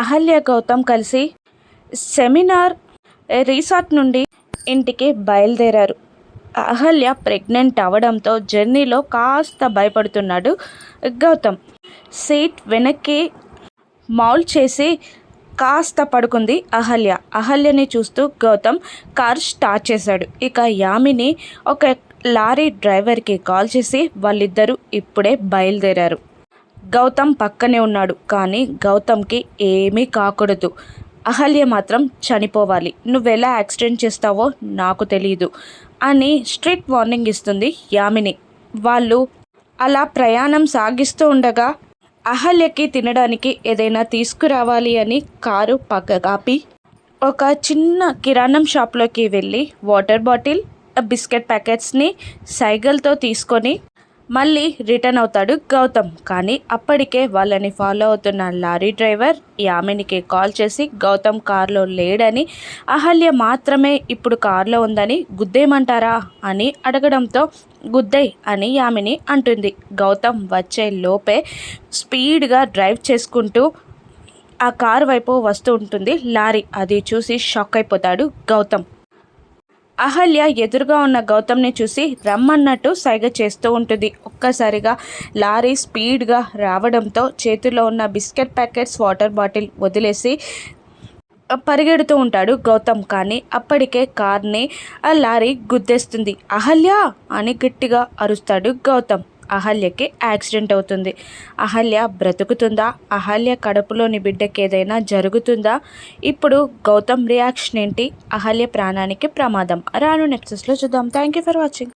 అహల్య గౌతమ్ కలిసి seminar resort నుండి ఇంటికి బయలుదేరారు. అహల్య ప్రెగ్నెంట్ అవడంతో జర్నీలో కాస్త భయపడుతున్నాడు గౌతమ్. సీట్ వెనక్కి మౌల్ చేసి కాస్త పడుకుంది అహల్య. అహల్యని చూస్తూ గౌతమ్ కార్ స్టార్ట్ చేశాడు. ఇక యామిని ఒక లారీ డ్రైవర్కి కాల్ చేసి వాళ్ళిద్దరూ ఇప్పుడే బయలుదేరారు. గౌతమ్ పక్కనే ఉన్నాడు కానీ గౌతమ్కి ఏమీ కాకూడదు. అహల్య మాత్రం చనిపోవాలి. నువ్వెలా యాక్సిడెంట్ చేస్తావో నాకు తెలియదు అని స్ట్రిక్ట్ వార్నింగ్ ఇస్తుంది యామిని. వాళ్ళు అలా ప్రయాణం సాగిస్తూ ఉండగా అహల్యకి తినడానికి ఏదైనా తీసుకురావాలి అని కారు పక్క కాపి ఒక చిన్న కిరాణం షాప్లోకి వెళ్ళి వాటర్ బాటిల్ బిస్కెట్ ప్యాకెట్స్ని సైకిల్తో తీసుకొని మళ్ళీ రిటర్న్ అవుతాడు గౌతమ్. కానీ అప్పటికే వాళ్ళని ఫాలో అవుతున్న లారీ డ్రైవర్ యామినికి కాల్ చేసి గౌతమ్ కారులో లేడని అహల్య మాత్రమే ఇప్పుడు కారులో ఉందని గుద్దేయమంటారా అని అడగడంతో గుద్దయ్ అని యామిని అంటుంది. గౌతమ్ వచ్చే లోపే స్పీడ్గా డ్రైవ్ చేసుకుంటూ ఆ కారు వైపు వస్తూ ఉంటుంది లారీ. అది చూసి షాక్ అయిపోతాడు గౌతమ్. అహల్య ఎదురుగా ఉన్న గౌతమ్ని చూసి రమ్మన్నట్టు సైగ చేస్తూ ఉంటుంది. ఒక్కసారిగా లారీ స్పీడ్గా రావడంతో చేతిలో ఉన్న బిస్కెట్ ప్యాకెట్స్ వాటర్ బాటిల్ వదిలేసి పరిగెడుతూ ఉంటాడు గౌతమ్. కానీ అప్పటికే కార్ని ఆ లారీ గుద్దేస్తుంది. అహల్య అని గట్టిగా అరుస్తాడు గౌతమ్. అహల్యకి యాక్సిడెంట్ అవుతుంది. అహల్య బ్రతుకుతుందా? అహల్య కడుపులోని బిడ్డకి ఏదైనా జరుగుతుందా? ఇప్పుడు గౌతమ్ రియాక్షన్ ఏంటి అహల్య ప్రాణానికి ప్రమాదం. రాను నెక్సెస్లో చూద్దాం. Thank you for watching